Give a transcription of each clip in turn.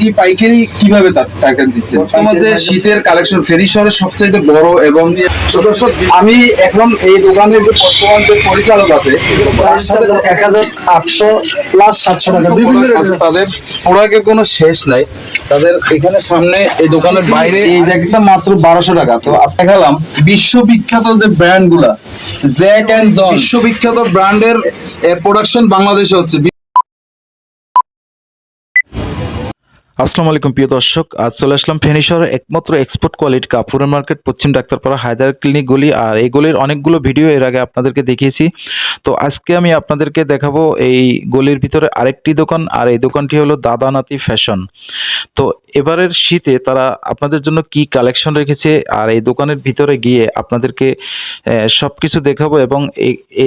কি পাইকারি কীভাবে তাকে দিচ্ছেন? যে শীতের কালেকশন ফেনী শহরের সবচাইতে বড় এবং সদস্য আমি এখন এই দোকানের যে বর্তমান যে পরিচালক আছে এক হাজার আটশো প্লাস সাতশো টাকা। বিভিন্ন তাদের প্রোডাক্টের কোনো শেষ নাই। তাদের এখানে সামনে এই দোকানের বাইরে এই জ্যাকেটটা মাত্র বারোশো টাকা। তো আপনি দেখালাম বিশ্ববিখ্যাত যে ব্র্যান্ডগুলা জ্যাক অ্যান্ড জন বিশ্ববিখ্যাত ব্র্যান্ডের প্রোডাকশন বাংলাদেশে হচ্ছে। আসসালামু আলাইকুম, প্রিয় দর্শক। আজ চলে আসলাম ফেনী শহরের একমাত্র এক্সপোর্ট কোয়ালিটি কাপড়ের মার্কেট পশ্চিম ডাক্তারপাড়া হায়দার ক্লিনিক গলি। আর এই গলির অনেকগুলো ভিডিও এর আগে আপনাদেরকে দেখিয়েছি। তো আজকে আমি আপনাদেরকে দেখাবো এই গলির ভিতরে আরেকটি দোকান, আর এই দোকানটি হলো দাদা নাতি ফ্যাশন তো এবারের শীতে তারা আপনাদের জন্য কি কালেকশন রেখেছে, আর এই দোকানের ভিতরে গিয়ে আপনাদেরকে সব কিছু দেখাবো এবং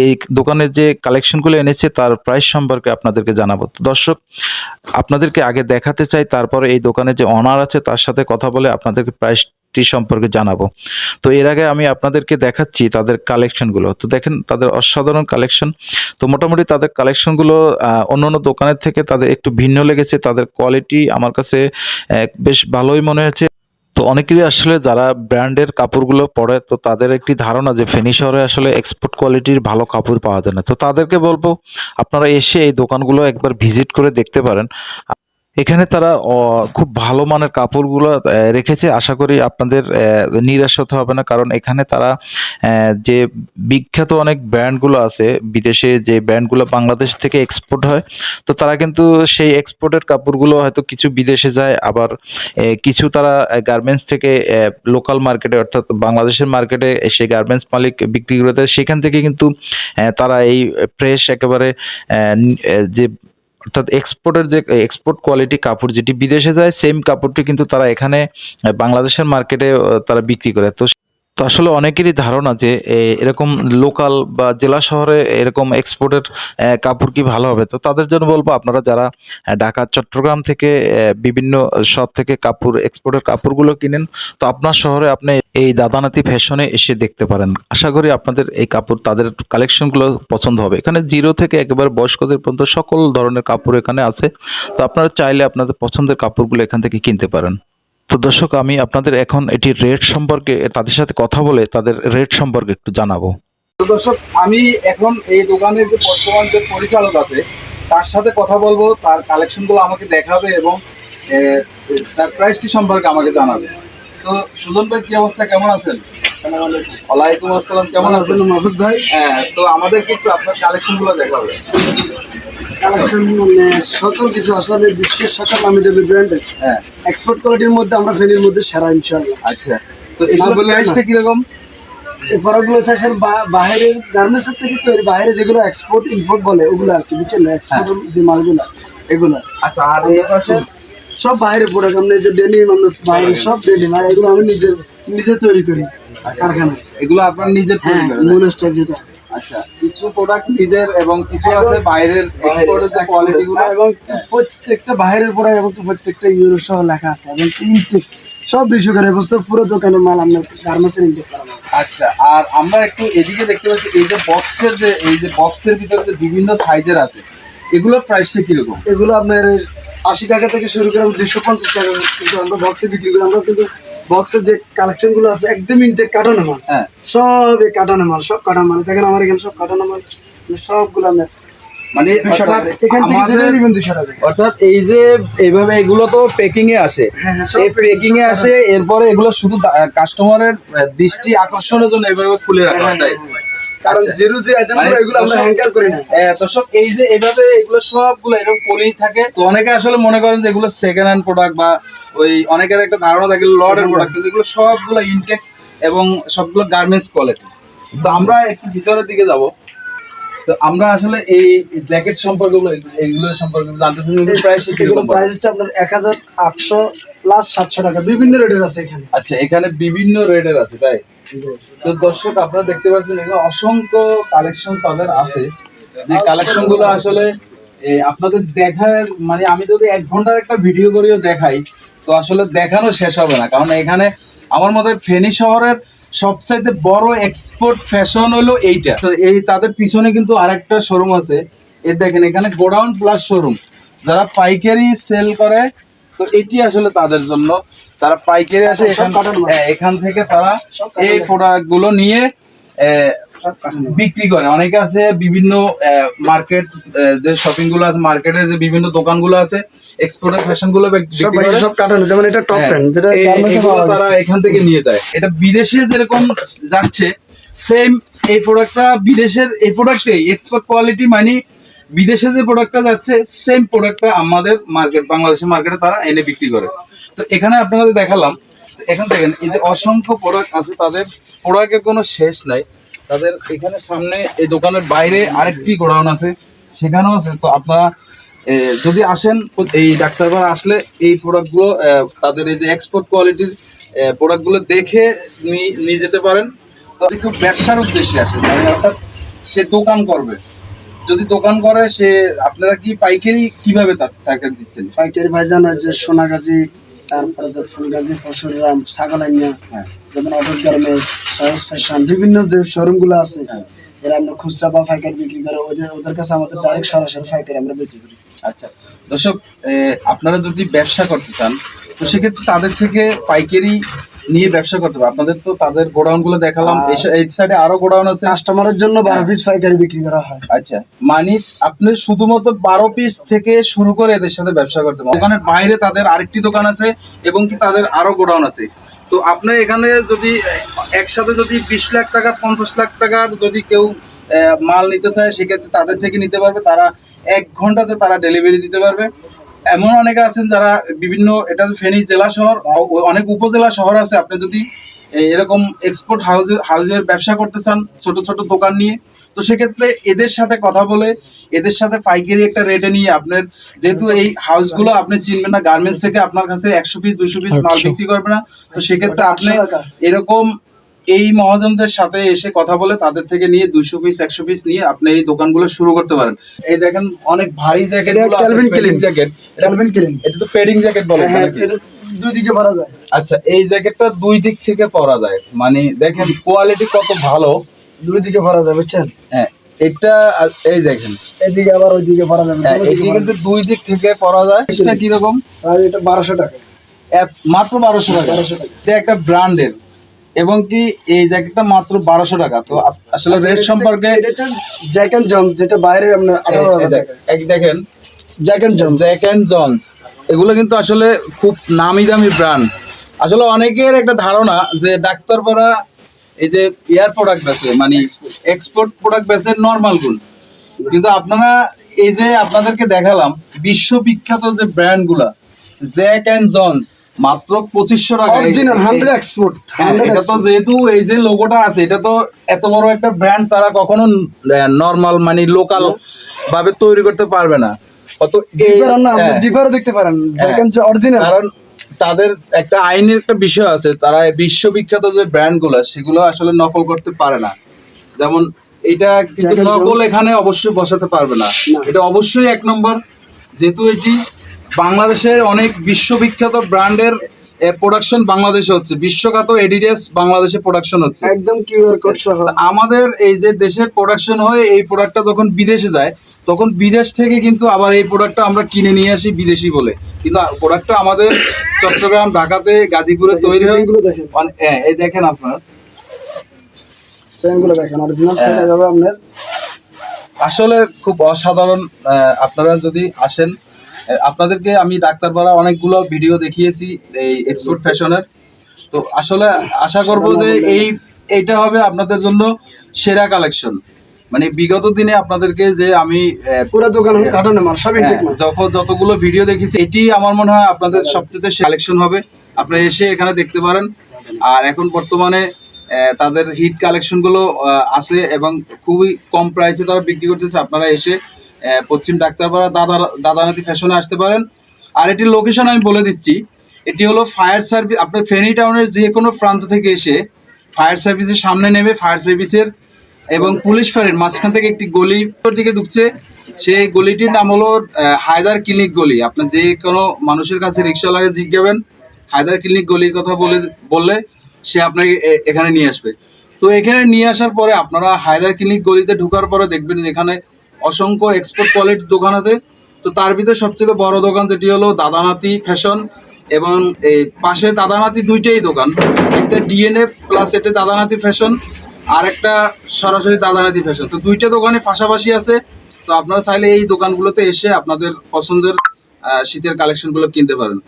এই দোকানের যে কালেকশনগুলো এনেছে, তার প্রাইস সম্পর্কে আপনাদেরকে জানাব। তো দর্শক, আপনাদেরকে আগে দেখাতে চাই তারপরে এই দোকানে যে অনার আছে, তার সাথে কথা বলে আপনাদেরকে প্রাইসটি সম্পর্কে জানাব। তো এর আগে আমি আপনাদেরকে দেখাচ্ছি তাদের কালেকশনগুলো তো দেখেন, তাদের অসাধারণ কালেকশন তো মোটামুটি তাদের কালেকশনগুলো অন্য অন্য দোকানের থেকে তাদের একটু ভিন্ন লেগেছে। তাদের কোয়ালিটি আমার কাছে বেশ ভালোই মনে হয়েছে। তো অনেকেরই আসলে যারা ব্র্যান্ডের কাপড়গুলো পরে, তো তাদের একটি ধারণা যে ফেনী শহরে আসলে এক্সপোর্ট কোয়ালিটির ভালো কাপড় পাওয়া যায় না। তো তাদেরকে বলব, আপনারা এসে এই দোকানগুলো একবার ভিজিট করে দেখতে পারেন। এখানে তারা খুব ভালো মানের কাপড়গুলো রেখেছে। আশা করি আপনাদের নিরাশ হতে হবে না। কারণ এখানে তারা যে বিখ্যাত অনেক ব্র্যান্ডগুলো আছে, বিদেশে যে ব্র্যান্ডগুলো বাংলাদেশ থেকে এক্সপোর্ট হয়, তো তারা কিন্তু সেই এক্সপোর্টের কাপড়গুলো হয়তো কিছু বিদেশে যায়, আবার কিছু তারা গার্মেন্টস থেকে লোকাল মার্কেটে, অর্থাৎ বাংলাদেশের মার্কেটে সেই গার্মেন্টস মালিক বিক্রি করে দেয়। সেখান থেকে কিন্তু তারা এই ফ্রেশ, একেবারে যে অর্থাৎ এক্সপোর্টের যে এক্সপোর্ট কোয়ালিটি কাপড় যেটি বিদেশে যায় সেম কাপড়টি কিন্তু তারা এখানে, বাংলাদেশের মার্কেটে তারা বিক্রি করে। তো তো আসলে অনেকেরই ধারণা যে এরকম লোকাল বা জেলা শহরে এরকম এক্সপোর্টের কাপড় কি ভালো হবে? তো তাদের জন্য বলব, আপনারা যারা ঢাকা, চট্টগ্রাম থেকে বিভিন্ন শপ থেকে কাপড় এক্সপোর্টের কাপড়গুলো কিনেন, তো আপনার শহরে আপনি এই দাদানাতি ফ্যাশনে এসে দেখতে পারেন। আশা করি আপনাদের এই কাপড়, তাদের কালেকশনগুলো পছন্দ হবে। এখানে জিরো থেকে একেবারে বয়স্কদের পর্যন্ত সকল ধরনের কাপড় এখানে আছে। তো আপনারা চাইলে আপনাদের পছন্দের কাপড়গুলো এখান থেকে কিনতে পারেন। তো দর্শক আমি আপনাদের এখন এটি রেট সম্পর্কে তাদের সাথে কথা বলে তাদের রেট সম্পর্কে একটু জানাব। তো দর্শক আমি এখন এই দোকানের যে বর্তমান যে পরিচালক আছে তার সাথে কথা বলব তার কালেকশনগুলো আমাকে দেখাবে এবং তার প্রাইসটি সম্পর্কে আমাকে জানাবে। তো সুজন ভাই কি অবস্থা? কেমন আছেন? আসসালামু আলাইকুম। ওয়ালাইকুম আসসালাম। কেমন আছেন? মাসুদ ভাই। হ্যাঁ তো আমাদেরকে একটু আপনার কালেকশনগুলো দেখাবে। কালেকশন মানে সকল কিছু আসলে বিশ্বের সকল নামি দেবে ব্র্যান্ডের হ্যাঁ। এক্সপোর্ট কোয়ালিটির মধ্যে আমরা ফেনীর মধ্যে সেরা ইনশাল্লাহ আচ্ছা। তো। প্রাইসটা কীরকম? এই প্রোডাক্টগুলো হচ্ছে আসলে বাইরের গার্মেন্টসের থেকে তৈরি বাইরে যেগুলো এক্সপোর্ট ইম্পোর্ট বলে ওগুলো আর কি বুঝছেন এক্সপোর্ট যে মালগুলো এগুলো। আচ্ছা আর এই পাশে সব বাইরের প্রোডাক্ট আমরা যে ডেনিম আমরা বাইরে সব ডেনিম আর এগুলো আমি নিজে নিজে তৈরি করি কারখানায়। এগুলো আপনার নিজের তৈরি হ্যাঁ? মনস্টার যেটা। আচ্ছা কিছু প্রোডাক্ট নিজের এবং কিছু আছে বাইরের এক্সপোর্টের যে কোয়ালিটি গুলো? এবং প্রত্যেকটা বাইরের প্রোডাক্ট এবং প্রত্যেকটা ইউরো সহ লেখা আছে। এবং ইনটেক সব বিষয় করে এবছর পুরো দোকানের মাল আমরা গার্মেন্টসের ইনটেক করা আচ্ছা আর আমরা একটু এদিকে দেখতে পাচ্ছি এই যে বক্সের যে এই যে বক্সের ভিতরে যে বিভিন্ন সাইজের আছে এগুলোর প্রাইসটা কীরকম? এগুলো আপনার আশি টাকা থেকে শুরু করে দুশো পঞ্চাশ টাকা কিন্তু আমরা বক্সে বিক্রি করি আমরা কিন্তু বক্সের যে কালেকশনগুলো আছে একদম ইনটেক কাটানো মাল। হ্যাঁ। সব এই কাটানো মাল সব কাটানো মাল। দেখেন আমার এখানে সব কাটানো মাল সবগুলো আমি মানে অর্থাৎ এই যে এইভাবে এগুলো তো প্যাকিং এ আসে। হ্যাঁ, হ্যাঁ, এই packing প্যাকিং এ আসে এরপরে এগুলো শুধু কাস্টমারের দৃষ্টি আকর্ষণের জন্য এইভাবে খুলে রাখা কারণ আচ্ছা। জিরো যে মানে এগুলো আমরা হ্যাঙ্গার করি না। দর্শক এই যে এইভাবে এগুলো সবগুলো এরকম পরেই থাকে তো অনেকে আসলে মনে করেন যে এগুলো সেকেন্ড হ্যান্ড প্রোডাক্ট বা ওই অনেকের একটা ধারণা থাকে প্রোডাক্ট কিন্তু এগুলো সবগুলো ইনটেক্স এবং সবগুলো গার্মেন্টস কোয়ালিটি তো আমরা একটু ভিতরের দিকে যাব। তো আমরা আসলে এই জ্যাকেট সম্পর্কে এইগুলো সম্পর্কে জানতে চাই এগুলো প্রাইস এগুলো প্রাইস হচ্ছে আপনার এক হাজার আটশো প্লাস সাতশো টাকা বিভিন্ন রেটের আছে এখানে। আচ্ছা এখানে বিভিন্ন রেটের আছে তাই? তো দর্শক, আপনারা দেখতে পাচ্ছেন এখানে অসংখ্য কালেকশন তাদের আছে। যে কালেকশনগুলো আসলে আপনাদের দেখার মানে আমি যদি এক ঘণ্টার একটা ভিডিও করেও দেখাই, তো আসলে দেখানো শেষ হবে না। কারণ এখানে আমার মতে ফেনী শহরের সবচাইতে বড় এক্সপোর্ট ফ্যাশন হলো এইটা। এই তাদের পিছনে কিন্তু আরেকটা শোরুম আছে। এই দেখেন, এখানে গোডাউন প্লাস শোরুম যারা পাইকারি সেল করে, তো এটি আসলে তাদের জন্য তারা পাইকারি আসে এখান। হ্যাঁ, এখান থেকে তারা এই প্রোডাক্টগুলো নিয়ে বিক্রি করে। অনেকে আছে বিভিন্ন মার্কেট যে শপিংগুলো আছে মার্কেটে যে বিভিন্ন দোকানগুলো আছে এক্সপোর্টের ফ্যাশনগুলো সব কাটানো যেমন এটা টপ হ্যাঁ, যেটা পাওয়া তারা এখান থেকে নিয়ে যায়। এটা বিদেশে যেরকম যাচ্ছে সেম এই প্রোডাক্টটা বিদেশের এই প্রোডাক্টে এক্সপোর্ট কোয়ালিটি মানে বিদেশে যে প্রোডাক্টটা যাচ্ছে সেম প্রোডাক্টটা আমাদের মার্কেট বাংলাদেশের মার্কেটে তারা এনে বিক্রি করে। তো এখানে আপনাদের দেখালাম, এখান থেকে এই যে অসংখ্য প্রোডাক্ট আছে, তাদের প্রোডাক্টের কোনো শেষ নাই। তাদের এখানে সামনে এই দোকানের বাইরে আরেকটি গোডাউন আছে, সেখানেও আছে। তো আপনারা যদি আসেন, এই ডাক্তারবার আসলে এই প্রোডাক্টগুলো তাদের এই যে এক্সপোর্ট কোয়ালিটির প্রোডাক্টগুলো দেখে নিয়ে যেতে পারেন। তাদের একটু ব্যবসার উদ্দেশ্যে আসে মানে অর্থাৎ সে দোকান করবে। যদি দোকান করে সে আপনারা কি পাইকারি কীভাবে তাকে দিচ্ছেন? পাইকারি ভাইজান হয়েছে সোনাগাজী তারপরে যে ফুলগাজী পরশুরাম ছাগলাইয়া হ্যাঁ। যেমন অটল গার্মেন্টস সহজ ফ্যাশন বিভিন্ন যে শোরুমগুলো আছে হ্যাঁ। এরা আমরা খুচরা বা পাইকারি বিক্রি করে ওদের ওদের কাছে আমাদের ডাইরেক্ট সরাসরি পাইকারি আমরা বিক্রি করি। আচ্ছা। দর্শক আপনারা যদি ব্যবসা করতে চান তো সেক্ষেত্রে তাদের থেকে পাইকারি নিয়ে ব্যবসা করতে হবে। আপনাদের তো তাদের গোডাউনগুলো দেখালাম এই সা- সাইডে আরও গোডাউন আছে। কাস্টমারের জন্য বারো পিস পাইকারি বিক্রি করা হয়। আচ্ছা। মানে আপনি শুধুমাত্র বারো পিস থেকে শুরু করে এদের সাথে ব্যবসা করতে পারেন। দোকানের বাইরে তাদের আরেকটি দোকান আছে এবং কি তাদের আরও গোডাউন আছে। তো আপনি এখানে যদি একসাথে যদি বিশ লাখ টাকা পঞ্চাশ লাখ টাকার যদি কেউ মাল নিতে চায় সেক্ষেত্রে তাদের থেকে নিতে পারবে। তারা এক ঘন্টাতে তারা ডেলিভারি দিতে পারবে। এমন অনেকে আছেন যারা বিভিন্ন এটা ফেনী জেলা শহর অনেক উপজেলা শহর আছে। আপনি যদি এরকম এক্সপোর্ট হাউসের হাউসের ব্যবসা করতে চান ছোট ছোট দোকান নিয়ে তো সেক্ষেত্রে এদের সাথে কথা বলে এদের সাথে পাইকারি একটা রেটে নিয়ে আপনার যেহেতু এই হাউসগুলো আপনি চিনবেন না গার্মেন্টস থেকে আপনার কাছে একশো পিস দুশো পিস মাল বিক্রি করবে না তো সেক্ষেত্রে আপনি এরকম এই মহাজনদের সাথে এসে কথা বলে তাদের থেকে নিয়ে দুশো পিস একশো পিস নিয়ে আপনি এই দোকানগুলো শুরু করতে পারেন। এই দেখেন অনেক ভারী জ্যাকেট এটা Calvin জ্যাকেট ক্যালভিন ক্লিন এটা তো পেডিং জ্যাকেট বলে হ্যাঁ দুই দিকে ভরা যায়। আচ্ছা এই জ্যাকেটটা দুই দিক থেকে পরা যায়। মানে দেখেন কোয়ালিটি কত ভালো। দুই দিকে ভরা যায় বুঝছেন? হ্যাঁ এটা এই দেখেন। এদিকে আবার ওই দিকে ভরা যাবে। হ্যাঁ, দুই এটি দিকে ভরা। কিন্তু দুই দিক থেকে পরা যায়। এটা কীরকম? যাবে। আর এটা বারোশো টাকা। এক- মাত্র বারোশো টাকা। 1200 টাকা। এটা একটা ব্র্যান্ডের এবং কি এই জ্যাকেটটা মাত্র বারোশো টাকা। তো আসলে রেট সম্পর্কে এটা হচ্ছে জ্যাক এন্ড জন্স যেটা বাইরে দেখেন। Jack and Jones Jack and Jones এগুলো কিন্তু আসলে খুব নামি দামি ব্র্যান্ড আসলে অনেকের একটা ধারণা যে ডাক্তার ডাক্তারপাড়া এই যে এয়ার প্রোডাক্ট আছে মানে এক্সপোর্ট প্রোডাক্ট বেচে নর্মাল গুণ। কিন্তু আপনারা এই যে আপনাদেরকে দেখালাম বিশ্ববিখ্যাত যে ব্র্যান্ডগুলা জ্যাক অ্যান্ড জনস মাত্র পঁচিশশো টাকা। অরিজিনাল হান্ড্রেড এক্সপোর্ট হ্যাঁ, এটা তো যেহেতু এই যে লোগোটা আছে এটা তো এত বড় একটা ব্র্যান্ড তারা কখনো নর্মাল মানে লোকাল ভাবে তৈরি করতে পারবে না। হ্যাঁ, জিপারও দেখতে পারেন অরিজিনাল কারণ তাদের একটা আইনের একটা বিষয় আছে তারা বিশ্ববিখ্যাত যে ব্র্যান্ডগুলো সেগুলো আসলে নকল করতে পারে না। যেমন এটা কিন্তু নকল এখানে অবশ্যই বসাতে পারবে না। এটা অবশ্যই এক নম্বর যেহেতু এটি বাংলাদেশের অনেক বিশ্ববিখ্যাত ব্র্যান্ডের প্রোডাকশন বাংলাদেশে হচ্ছে। বিশ্বখ্যাত এডিডাস বাংলাদেশে প্রোডাকশন হচ্ছে। একদম কিউআর কোড সহ। আমাদের এই যে দেশের প্রোডাকশন হয় এই প্রোডাক্টটা যখন বিদেশে যায় তখন বিদেশ থেকে কিন্তু আবার এই প্রোডাক্টটা আমরা কিনে নিয়ে আসি বিদেশি বলে। কিন্তু প্রোডাক্টটা আমাদের চট্টগ্রাম ঢাকাতে গাজীপুরে তৈরি হয়। হ্যাঁ, এই দেখেন আপনার। সেমগুলো দেখেন অরিজিনাল। সেট আপনার। আসলে খুব অসাধারণ আপনারা যদি আসেন আপনাদেরকে আমি ডাক্তারপাড়া অনেকগুলো ভিডিও দেখিয়েছি এই এক্সপোর্ট ফ্যাশনের তো আসলে আশা করব যে এই এইটা হবে আপনাদের জন্য সেরা কালেকশন মানে বিগত দিনে আপনাদেরকে যে আমি পুরো দোকান কাটানো ইনটেক হ্যাঁ, যখন যতগুলো ভিডিও দেখেছি এটি আমার মনে হয় আপনাদের সবচেয়ে কালেকশন হবে। আপনারা এসে এখানে দেখতে পারেন। আর এখন বর্তমানে তাদের হিট কালেকশনগুলো আছে এবং খুবই কম প্রাইসে তারা বিক্রি করতেছে। আপনারা এসে পশ্চিম ডাক্তারপাড়া দাদা দাদানাতি ফ্যাশনে আসতে পারেন। আর এটির লোকেশন আমি বলে দিচ্ছি। এটি হলো ফায়ার সার্ভিস আপনার ফেনী টাউনের যে কোনো প্রান্ত থেকে এসে ফায়ার সার্ভিসের সামনে নেমে ফায়ার সার্ভিসের এবং পুলিশ ফাঁড়ির মাঝখান থেকে একটি গলি দিকে ঢুকছে। সেই গলিটির নাম হলো হায়দার ক্লিনিক গলি। আপনার যে কোনো মানুষের কাছে রিক্সাওয়ালাকে জিজ্ঞাবেন, হায়দার ক্লিনিক গলির কথা বলে, বললে সে আপনাকে এখানে নিয়ে আসবে। তো এখানে নিয়ে আসার পরে আপনারা হায়দার ক্লিনিক গলিতে ঢোকার পরে দেখবেন এখানে অসংখ্য এক্সপোর্ট কোয়ালিটির দোকান আছে। তো তার ভিতরে সবচেয়ে বড় দোকান যেটি হলো দাদানাতি ফ্যাশন এবং এই পাশে দাদানাতি দুইটাই দোকান। একটা ডিএনএফ প্লাস এটা দাদানাতি ফ্যাশন আর একটা সরাসরি দাদানাতি ফ্যাশন তো দুইটা দোকানে পাশাপাশি আছে। তো আপনারা চাইলে এই দোকানগুলোতে এসে আপনাদের পছন্দের শীতের কালেকশনগুলো কিনতে পারেন।